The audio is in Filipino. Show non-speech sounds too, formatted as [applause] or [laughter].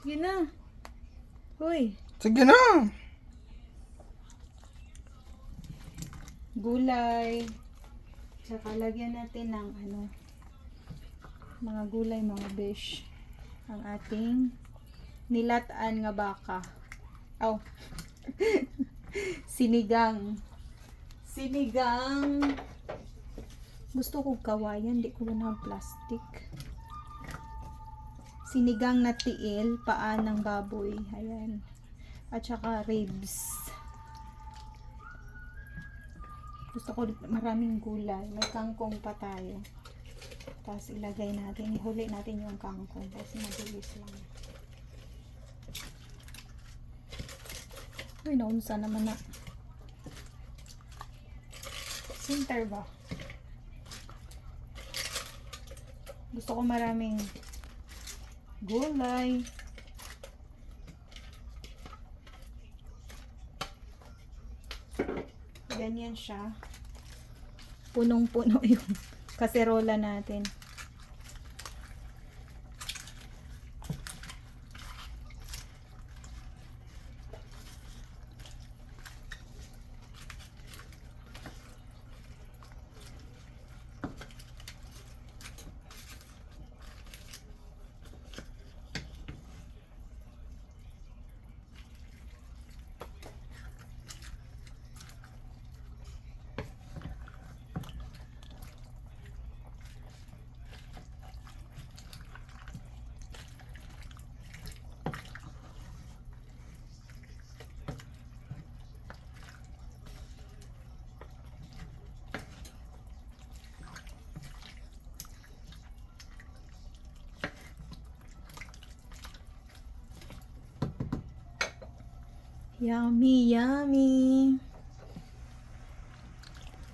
Sige na. Hoy, Sige na. gulay. Tsaka lagyan natin ng ano, mga gulay, mga besh. Ang ating nilataan nga baka. Aw. [laughs] Sinigang. Sinigang. Gusto ko kawayan, di ko na plastic. Sinigang na tiil, paa ng baboy. Ayan. At saka ribs. Gusto ko maraming gulay. May kangkong pa tayo. Tapos ilagay natin. Ihuli natin yung kangkong. Tapos mabilis lang. Uy, naunsa naman na. Center ba? Gusto ko maraming gulay. Ganyan siya. Punong-puno [laughs] yung kaserola natin. Yummy, yummy.